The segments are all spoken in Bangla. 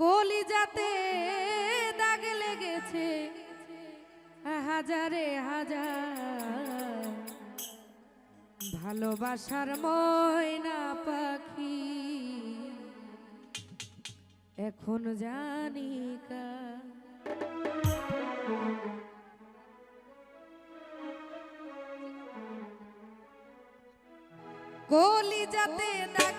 কলিজাতে দাগ লেগেছে। হাজারে হাজার। ভালোবাসার ময়না পাখি। এখন জানি কা। কলিজাতে দাগ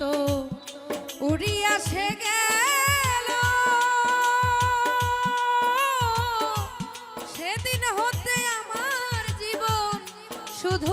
মতো উড়িয়া সে গেল। সেদিন হতে আমার জীবন শুধু